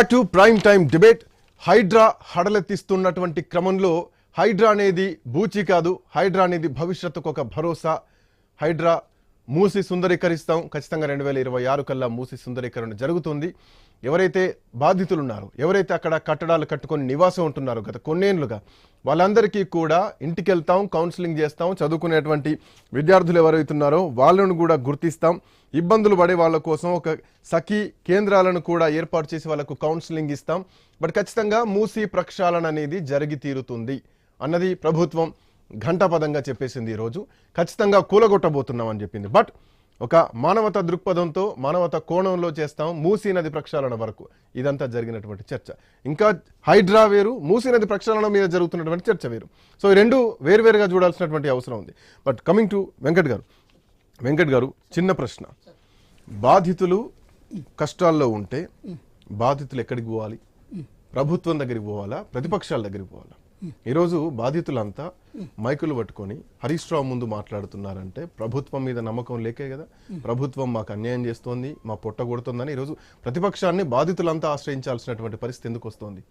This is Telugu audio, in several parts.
To prime time debate. Hydraa హడలెత్తిస్తున్నటువంటి క్రమంలో హైడ్రా అనేది బూచి కాదు. హైడ్రా అనేది భవిష్యత్తుకు ఒక భరోసా. హైడ్రా మూసి సుందరీకరిస్తాం. ఖచ్చితంగా రెండు వేల ఇరవై ఆరు కల్లా మూసి సుందరీకరణ జరుగుతుంది. ఎవరైతే బాధితులు ఉన్నారో ఎవరైతే అక్కడ కట్టడాలు కట్టుకొని నివాసం ఉంటున్నారో గత కొన్నేళ్ళుగా వాళ్ళందరికీ కూడా ఇంటికి వెళ్తాం కౌన్సిలింగ్ చేస్తాం. చదువుకునేటువంటి విద్యార్థులు ఎవరైతున్నారో వాళ్ళను కూడా గుర్తిస్తాం. ఇబ్బందులు పడే వాళ్ళ కోసం ఒక సఖీ కేంద్రాలను కూడా ఏర్పాటు చేసి వాళ్ళకు కౌన్సిలింగ్ ఇస్తాం. బట్ ఖచ్చితంగా మూసి ప్రక్షాళన అనేది జరిగి తీరుతుంది అన్నది ప్రభుత్వం ఘంటాపదంగా చెప్పేసింది ఈరోజు ఖచ్చితంగా కూలగొట్టబోతున్నామని చెప్పింది. బట్ ఒక మానవత దృక్పథంతో మానవత కోణంలో చేస్తాం మూసీ నది ప్రక్షాళన వరకు. ఇదంతా జరిగినటువంటి చర్చ. ఇంకా హైడ్రా వేరు మూసీ నది ప్రక్షాళన మీద జరుగుతున్నటువంటి చర్చ వేరు. సో ఈ రెండు వేరువేరుగా చూడాల్సినటువంటి అవసరం ఉంది. బట్ కమింగ్ టు వెంకట్ గారు. వెంకట్ గారు చిన్న ప్రశ్న. బాధితులు కష్టాల్లో ఉంటే బాధితులు ఎక్కడికి పోవాలి? ప్రభుత్వం దగ్గరికి పోవాలా? ప్రతిపక్షాల దగ్గరికి పోవాలా? ఈరోజు బాధితులంతా మైకులు పట్టుకొని హరీష్ రావు ముందు మాట్లాడుతున్నారంటే ప్రభుత్వం మీద నమ్మకం లేకే కదా. ప్రభుత్వం మాకు అన్యాయం చేస్తోంది మా పొట్ట కొడుతుందని ఈరోజు ప్రతిపక్షాన్ని బాధితులంతా ఆశ్రయించాల్సినటువంటి పరిస్థితి ఎందుకు వస్తోంది?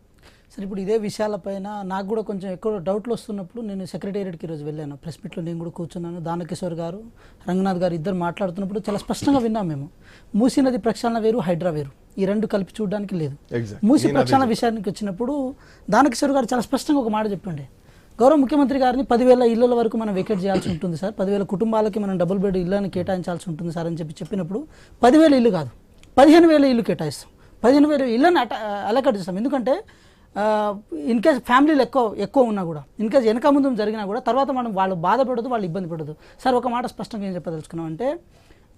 సరే ఇప్పుడు ఇదే విషయాలపైన నాకు కూడా కొంచెం ఎక్కువ డౌట్లు వస్తున్నప్పుడు నేను సెక్రటేరియట్కి ఈరోజు వెళ్ళాను. ప్రెస్ మీట్లో నేను కూడా కూర్చున్నాను. దానకిషోర్ గారు రంగనాథ్ గారు ఇద్దరు మాట్లాడుతున్నప్పుడు చాలా స్పష్టంగా విన్నాం మేము. మూసీ నది ప్రక్షాళన వేరు హైడ్రా వేరు. ఈ రెండు కలిపి చూడడానికి లేదు. మూసి ప్రక్షాళన విషయానికి వచ్చినప్పుడు దానకిషోర్ గారు చాలా స్పష్టంగా ఒక మాట చెప్పిండే. గౌరవ ముఖ్యమంత్రి గారిని పదివేల ఇళ్ళల వరకు మనం వెకేట్ చేయాల్సి ఉంటుంది సార్. పదివేల కుటుంబాలకి మనం డబుల్ బెడ్ ఇళ్ళని కేటాయించాల్సి ఉంటుంది సార్ అని చెప్పి చెప్పినప్పుడు పదివేల ఇల్లు కాదు పదిహేను వేల ఇల్లు కేటాయిస్తాం. పదిహేను వేల ఇళ్ళని అట అలకట్ చేస్తాం ఎందుకంటే ఇన్ కేస్ ఫ్యామిలీలు ఎక్కువ ఎక్కువ ఉన్నా కూడా ఇన్ కేస్ వెనక ముందు జరిగినా కూడా తర్వాత మనం వాళ్ళు బాధపడదు వాళ్ళు ఇబ్బంది పడదు. సార్ ఒక మాట స్పష్టంగా ఏం చెప్పదలుచుకున్నాం అంటే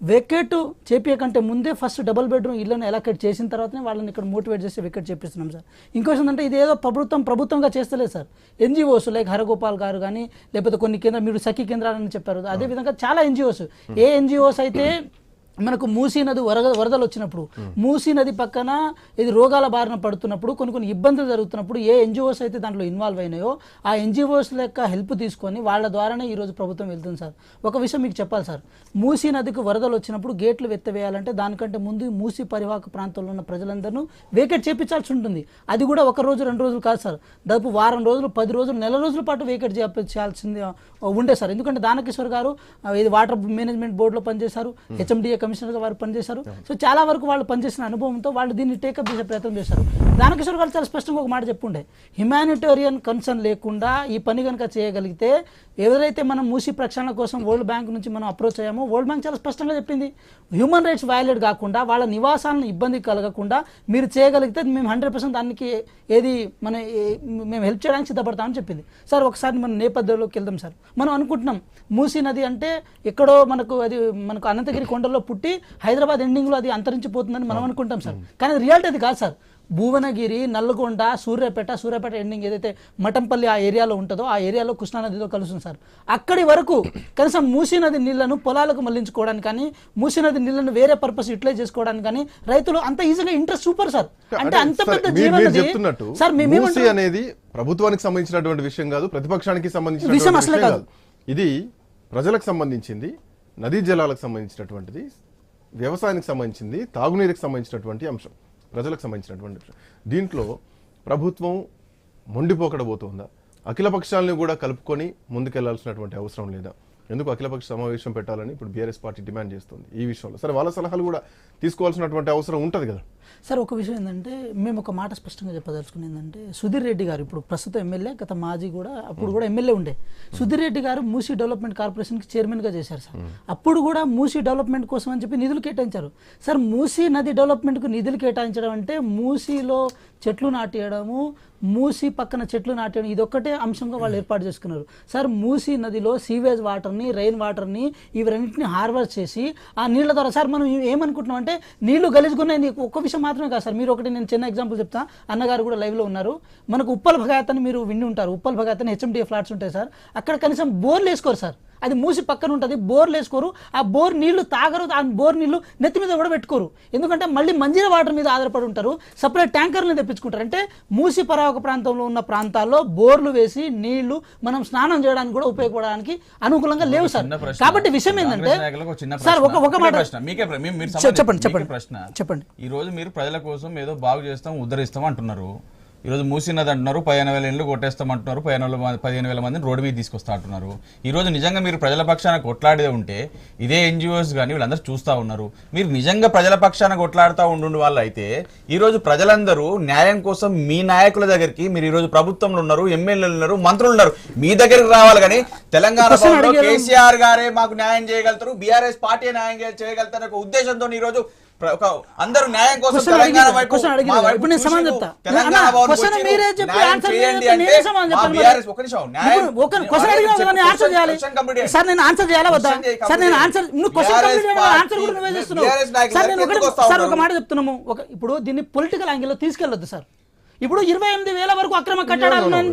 వెకెట్ చేపియ కంటే ముందే ఫస్ట్ డబుల్ బెడ్రూమ్ ఇళ్ళని ఎలకెట్ చేసిన తర్వాతనే వాళ్ళని ఇక్కడ మోటివేట్ చేసి వెకెట్ చేపిస్తున్నాం సార్. ఇంకో విషయం అంటే ఇదేదో ప్రభుత్వం ప్రభుత్వంగా చేస్తలేదు సార్. ఎన్జిఓస్ లైక్ హరగోపాల్ గారు కానీ లేకపోతే కొన్ని కేంద్ర మీరు సఖీ కేంద్రాలని చెప్పారు అదేవిధంగా చాలా ఎన్జిఓస్. ఏ ఎన్జిఓస్ అయితే మనకు మూసీ నది వరద వరదలు వచ్చినప్పుడు మూసీ నది పక్కన ఇది రోగాల బారిన పడుతున్నప్పుడు కొన్ని కొన్ని ఇబ్బందులు జరుగుతున్నప్పుడు ఏ ఎన్జిఓస్ అయితే దాంట్లో ఇన్వాల్వ్ అయినాయో ఆ ఎన్జిఓస్ యొక్క హెల్ప్ తీసుకొని వాళ్ళ ద్వారానే ఈరోజు ప్రభుత్వం వెళ్తుంది సార్. ఒక విషయం మీకు చెప్పాలి సార్. మూసీ నదికి వరదలు వచ్చినప్పుడు గేట్లు ఎత్తవేయాలంటే దానికంటే ముందు మూసీ పరివాహక ప్రాంతంలో ఉన్న ప్రజలందరూ వేకెట్ చేపించాల్సి ఉంటుంది. అది కూడా ఒక రోజు రెండు రోజులు కాదు సార్. దాదాపు వారం రోజులు పది రోజులు నెల రోజుల పాటు వేకెట్ చేయాల్సింది ఉండే సార్. ఎందుకంటే దానకిషోర్ గారు ఇది వాటర్ మేనేజ్మెంట్ బోర్డులో పనిచేశారు హెచ్ఎండిఏ కమిషనర్గా వారు పనిచేశారు. సో చాలా వరకు వాళ్ళు పనిచేసిన అనుభవంతో వాళ్ళు దీన్ని టేకప్ చేసే ప్రయత్నం చేశారు. దానకిషోర్ గారు చాలా స్పష్టంగా ఒక మాట చెప్పుండే. హ్యుమానిటేరియన్ కన్సర్న్ లేకుండా ఈ పని కనుక చేయగలిగితే ఎవరైతే మనం మూసి ప్రక్షాళన కోసం వరల్డ్ బ్యాంక్ నుంచి మనం అప్రోచ్ అయ్యామో వరల్డ్ బ్యాంక్ చాలా స్పష్టంగా చెప్పింది. హ్యూమన్ రైట్స్ వయలేట్ కాకుండా వాళ్ళ నివాసాలను ఇబ్బంది కలగకుండా మీరు చేయగలిగితే మేము హండ్రెడ్ పర్సెంట్ దానికి ఏది మన మేము హెల్ప్ చేయడానికి సిద్ధపడతామని చెప్పింది. సార్ ఒకసారి మన నేపథ్యంలోకి వెళ్దాం సార్. మనం అనుకుంటున్నాం మూసీ నది అంటే ఎక్కడో మనకు అది మనకు అనంతగిరి కొండల్లో పుట్టి హైదరాబాద్ ఎండింగ్లో అది అంతరించిపోతుందని మనం అనుకుంటాం సార్. కానీ రియాలిటీ అది కాదు సార్. భువనగిరి నల్లగొండ సూర్యాపేట సూర్యాపేట ఎండింగ్ ఏదైతే మఠంపల్లి ఆ ఏరియాలో ఉంటుందో ఆ ఏరియాలో కృష్ణానదితో కలుస్తుంది సార్. అక్కడి వరకు కనీసం మూసీ నది నీళ్ళను పొలాలకు మళ్ళించుకోవడానికి కానీ మూసీ నది నీళ్ళను వేరే పర్పస్ యూటిలైజ్ చేసుకోవడానికి కానీ రైతులు అంత ఈజీగా ఇంట్రెస్ట్ సూపర్ సార్. అంటే అంత పెద్ద జీవనది సార్ అనేది ప్రభుత్వానికి సంబంధించినటువంటి విషయం కాదు ప్రతిపక్షానికి సంబంధించిన విషయం అసలే కాదు. ఇది ప్రజలకు సంబంధించింది నదీ జలాలకు సంబంధించినటువంటిది వ్యవసాయానికి సంబంధించింది తాగునీరుకి సంబంధించినటువంటి అంశం. ప్రజలకు సంబంధించినటువంటి దీంట్లో ప్రభుత్వం మొండిపోకడబోతోందా? అఖిల పక్షాలను కూడా కలుపుకొని ముందుకెళ్ళాల్సినటువంటి అవసరం లేదా? ఎందుకు అఖిలపక్ష సమావేశం పెట్టాలని ఇప్పుడు బీఆర్ఎస్ పార్టీ డిమాండ్ చేస్తుంది ఈ విషయంలో? సరే వాళ్ళ సలహాలు కూడా తీసుకోవాల్సినటువంటి అవసరం ఉంటుంది కదా. సార్ ఒక విషయం ఏంటంటే మేము ఒక మాట స్పష్టంగా చెప్పదలుచుకుని ఏంటంటే సుధీర్ రెడ్డి గారు ఇప్పుడు ప్రస్తుతం ఎమ్మెల్యే గత మాజీ కూడా అప్పుడు కూడా ఎమ్మెల్యే ఉండే. సుధీర్ రెడ్డి గారు మూసీ డెవలప్మెంట్ కార్పొరేషన్కి చైర్మన్గా చేశారు సార్. అప్పుడు కూడా మూసీ డెవలప్మెంట్ కోసం అని చెప్పి నిధులు కేటాయించారు. సార్ మూసీ నది డెవలప్మెంట్కు నిధులు కేటాయించడం అంటే మూసీలో చెట్లు నాటేయడము మూసీ పక్కన చెట్లు నాటేయడం ఇదొక్కటే అంశంగా వాళ్ళు ఏర్పాటు చేసుకున్నారు. సార్ మూసీ నదిలో సీవేజ్ వాటర్ని రెయిన్ వాటర్ని ఇవన్నింటిని హార్వెస్ట్ చేసి ఆ నీళ్ళ ద్వారా సార్ మనం ఏమనుకుంటున్నాం అంటే నీళ్ళు గలీజుకున్నాయి ఒక్క విషయం మాత్రమే కాదు సార్. మీరు ఒకటి నేను చిన్న ఎగ్జాంపుల్ చెప్తా. అన్నగారు కూడా లైవ్లో ఉన్నారు. మనకు ఉప్పల్ భగాయత్ అని మీరు విండి ఉంటారు. ఉప్పల్ భగాయత్ అని హెచ్ఎండిఏ ఫ్లాట్స్ ఉంటాయి సార్. అక్కడ కనీసం బోర్లు వేసుకోరు సార్. అది మూసి పక్కన ఉంటుంది బోర్లు వేసుకోరు ఆ బోర్ నీళ్ళు తాగరు ఆ బోర్ నీళ్ళు నెత్తి మీద కూడా పెట్టుకోరు ఎందుకంటే మళ్ళీ మంజీర వాటర్ మీద ఆధారపడి ఉంటారు సపరేట్ ట్యాంకర్లు తెప్పించుకుంటారు అంటే మూసి పరావక ప్రాంతంలో ఉన్న ప్రాంతాల్లో బోర్లు వేసి నీళ్ళు మనం స్నానం చేయడానికి కూడా ఉపయోగపడడానికి అనుకూలంగా లేవు సార్. కాబట్టి విషయం ఏంటంటే సార్ ఒక. ఒక మాట చెప్పండి, చెప్పండి. ప్రశ్న చెప్పండి. ఈ రోజు మీరు ప్రజల కోసం ఏదో బాగు చేస్తాం ఉద్ధరిస్తాం అంటున్నారు ఈ రోజు మూసినది అంటున్నారు పదిహేను వేల ఇళ్ళు కొట్టేస్తాం అంటున్నారు పదిహేను వేల మంది- పదిహేను వేల మందిని రోడ్డు మీద తీసుకొస్తా అంటున్నారు ఈ రోజు నిజంగా మీరు ప్రజల పక్షాన కొట్లాడే ఉంటే ఇదే ఎన్జిఓస్ కానీ వీళ్ళందరూ చూస్తా ఉన్నారు. మీరు నిజంగా ప్రజల పక్షాన కొట్లాడుతూ ఉండు వాళ్ళు అయితే ఈ రోజు ప్రజలందరూ న్యాయం కోసం మీ నాయకుల దగ్గరికి మీరు ఈ రోజు ప్రభుత్వంలో ఉన్నారు ఎమ్మెల్యేలు ఉన్నారు మంత్రులు ఉన్నారు మీ దగ్గరికి రావాలి కానీ తెలంగాణ కేసీఆర్ గారే మాకు న్యాయం చేయగలుగుతారు బీఆర్ఎస్ పార్టీ న్యాయం చేయగలుగుతారు ఒక ఉద్దేశంతో ఈ రోజు ప్ర- ఒక అందరూ న్యాయం కోసం తెలంగాణ వైపు ఇప్పుడు నేను చెప్తా. మీరే చెప్పి నేనే. ఒక నిమిషం, న్యాయం- ఒక క్వశ్చన్ అదే అడిగిన నేను ఆన్సర్ చేయాలి. సార్ నేను ఆన్సర్ చేయాలా వద్దా సార్ నేను ఆన్సర్. నువ్వు క్వశ్చన్ కంప్లీట్ ఆన్సర్ కూడా నువ్వే పార్టీ, చేస్తున్నావు BRS నాయకులు సార్ నేను ఎందుకు ఒకటి వస్తా సార్ ఒక? మాట చెప్తున్నాము ఒక ఇప్పుడు దీన్ని పొలిటికల్ యాంగిల్లో తీసుకెళ్ళొద్దు సార్ ఇప్పుడు ఇరవై ఎనిమిది వేల వరకు అక్రమ కట్టడాలు ఉన్నాయని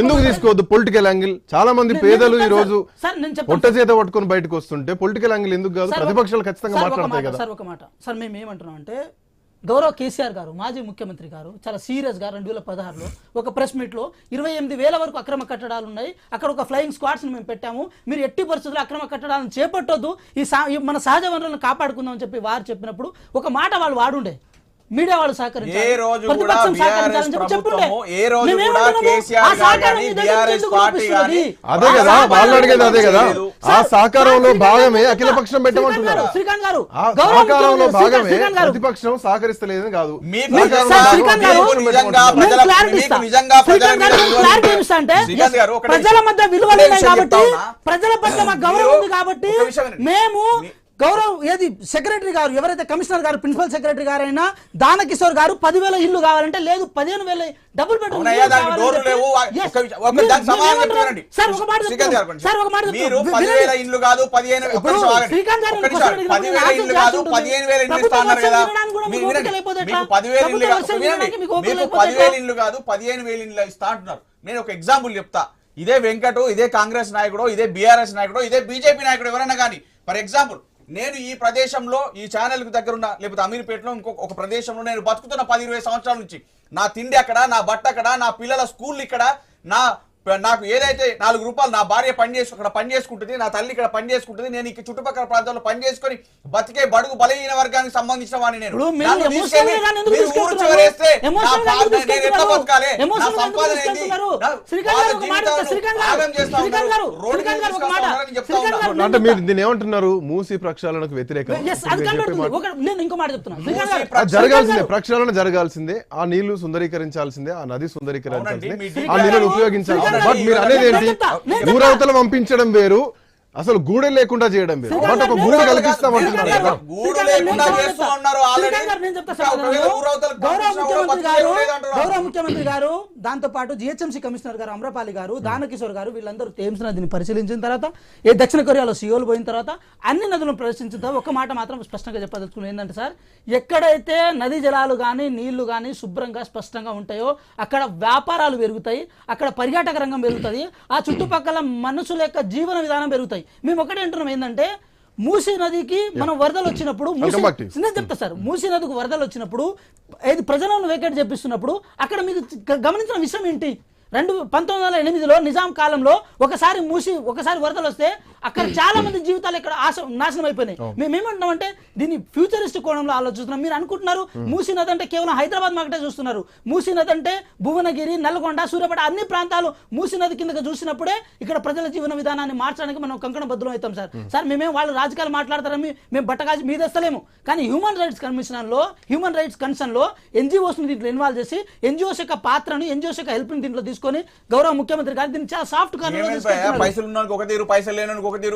ఎందుకు తీసుకోవద్దు? పొలిటికల్ యాంగిల్ చాలా మంది పేదలు ఈ రోజు పొట్ట చేత పట్టుకొని బయటకు వస్తుంటే పొలిటికల్ యాంగిల్ ఎందుకు కాదు? ప్రతిపక్షాలు ఖచ్చితంగా మాట్లాడతాయి మాట, కదా. సార్ ఒక మాట. సార్ మేము ఏమంటున్నాం అంటే గౌరవ కేసీఆర్ గారు మాజీ ముఖ్యమంత్రి గారు చాలా సీరియస్గా రెండు వేల పదహారులో ఒక ప్రెస్ మీట్లో ఇరవై ఎనిమిది వేల వరకు అక్రమ కట్టడాలు ఉన్నాయి. అక్కడ ఒక ఫ్లయింగ్ స్క్వాడ్స్ని మేము పెట్టాము. మీరు ఎట్టి పరిస్థితుల్లో అక్రమ కట్టడాలను చేపట్టొద్దు. ఈ సా మన సహజ వనరులను కాపాడుకుందామని చెప్పి వారు చెప్పినప్పుడు ఒక మాట వాళ్ళు వాడుండే. మీడియా వాళ్ళు సహకరించాలి ఏ రోజు కూడా ప్రభుత్వము, ఏ రోజు కూడా? KCR party? గాని, అదే కదా వాళ్ళు అడిగేది అదే కదా. ఆ సహకారంలో భాగమే అఖిల పక్షం పెట్టమంటున్నారు శ్రీకాంత్ గారు సహకారంలో భాగమే ప్రతిపక్షం సహకరిస్తలేదని కాదు ప్రజల- మధ్య విలువలు ఒకటే ఉన్నాయి విషయం కాబట్టి. ప్రజల పట్ల మాకు గౌరవం ఉంది కాబట్టి. మేము గౌరవం ఏది? సెక్రటరీ గారు ఎవరైతే కమిషనర్ గారు ప్రిన్సిపల్ సెక్రటరీ గారైనా దానకిషోర్ గారు పదివేల ఇల్లు కావాలంటే లేదు పదిహేను వేల డబుల్ బెడ్రూమ్. సార్ ఒక మాట గారు. సార్ ఒక మాట. ఇల్లు కాదు. శ్రీకాంత్ గారు ఇల్లు కాదు పదిహేను వేల ఇల్లు కాదు. పదిహేను వేల ఇస్తా అంటున్నారు. నేను ఒక ఎగ్జాంపుల్ చెప్తా. ఇదే వెంకటు ఇదే కాంగ్రెస్ నాయకుడు ఇదే బీఆర్ఎస్ నాయకుడు ఇదే బీజేపీ నాయకుడు ఎవరైనా కానీ ఫర్ ఎగ్జాంపుల్ నేను ఈ ప్రదేశంలో ఈ ఛానల్ దగ్గరున్న లేకపోతే అమీర్పేటలో ఇంకొక ఒక ప్రదేశంలో నేను బతుకుతున్న పది ఇరవై సంవత్సరాల నుంచి. నా తిండి అక్కడ నా బట్ట అక్కడ నా పిల్లల స్కూల్ ఇక్కడ నా నాకు ఏదైతే నాలుగు రూపాయలు నా భార్య పని చేసు అక్కడ పని చేసుకుంటుంది నా తల్లి ఇక్కడ పని చేసుకుంటుంది నేను ఇక్కడ చుట్టుపక్కల ప్రాంతాల్లో పని చేసుకొని బతికే బడుగు బలహీన వర్గానికి సంబంధించిన వాడిని నేను. అంటే మీరు దీన్ని ఏమంటున్నారు? మూసి ప్రక్షాళనకు వ్యతిరేకం Yes, అది మీరు చెప్పే కనబడుతుంది. మాట. ఒక- నేను ఇంకో మాట చెప్తున్నా. శ్రీకాంత్ మూసి గారు, అది జరగాల్సిందే ప్రక్షాళన జరగాల్సిందే. ఆ నీళ్ళు సుందరీకరించాల్సిందే ఆ నది సుందరీకరించాల్సిందే. ఆ నీళ్ళని గారు, ఉపయోగించాల్సిందే. బట్ మీరు గారు, అనేది ఏంటి. ఊరవతల పంపించడం వేరు అసలు గూడే లేకుండా చేయడం వేరు. బట్ ఒక గూడు నేను కల్పిస్తామంటున్నారు కదా. గౌరవ ముఖ్యమంత్రి గారు. గౌరవ ముఖ్యమంత్రి గారు దాంతో పాటు జిహెచ్ఎంసీ కమిషనర్ గారు అమ్రపాలి గారు దానకిషోర్ గారు వీళ్ళందరూ థేమ్స్ నదిని పరిశీలించిన తర్వాత ఏ దక్షిణ కొరియాలో సియోలు పోయిన తర్వాత అన్ని నదులను ప్రదర్శించిన తర్వాత ఒక మాట మాత్రం స్పష్టంగా చెప్పదలుచుకున్నాను ఏంటంటే సార్ ఎక్కడైతే నదీ జలాలు కానీ నీళ్ళు కానీ శుభ్రంగా స్పష్టంగా ఉంటాయో అక్కడ వ్యాపారాలు పెరుగుతాయి అక్కడ పర్యాటక రంగం పెరుగుతుంది ఆ చుట్టుపక్కల మనుషుల యొక్క జీవన విధానం పెరుగుతాయి మేము ఒకటే అంటున్నాం ఏంటంటే మూసీ నదికి మనం వరదలు వచ్చినప్పుడు మూసీ. నేను చెప్తా సార్ మూసీ నదికి వరదలు వచ్చినప్పుడు ఏది ప్రజలను వేకేట్ చేపిస్తున్నప్పుడు అక్కడ మీకు గ- గమనించిన విషయం ఏంటి రెండు పంతొమ్మిది వందల ఎనిమిదిలో నిజాం కాలంలో ఒకసారి మూసి ఒకసారి వరదలు వస్తే అక్కడ చాలా మంది జీవితాలు ఇక్కడ ఆశ నాశనం అయిపోయినాయి. మేము ఏమంటున్నామంటే దీన్ని ఫ్యూచరిస్ట్ కోణంలో ఆలోచిస్తున్నాం. మీరు అనుకుంటున్నారు మూసీ నది అంటే కేవలం హైదరాబాద్ మాకటే చూస్తున్నారు. మూసీ నది అంటే భువనగిరి నల్గొండ సూర్యాపేట అన్ని ప్రాంతాలు మూసీ నది కిందకి చూసినప్పుడే ఇక్కడ ప్రజల జీవన విధానాన్ని మార్చడానికి మనం కంకణ బద్దులం అవుతాం సార్. సార్ మేమేం వాళ్ళు రాజకీయాలు మాట్లాడతారని మేము బట్టగాజి మీదేస్తలేము కానీ హ్యూమన్ రైట్స్ కమిషన్లో హ్యూమన్ రైట్స్ కన్సర్న్లో ఎన్జిఓస్ని దీంట్లో ఇన్వాల్వ్ చేసి ఎన్జిఓస్ యొక్క పాత్రను ఎన్జిఓస్ యొక్క హెల్ప్ని దీంట్లో తీసుకొని గౌరవ ముఖ్యమంత్రి గారు దీన్ని చాలా సాఫ్ట్? కార్నర్ పైసలు ఉన్నోనికి ఒక తీరు పైసలు లేనోనికి ఒకటి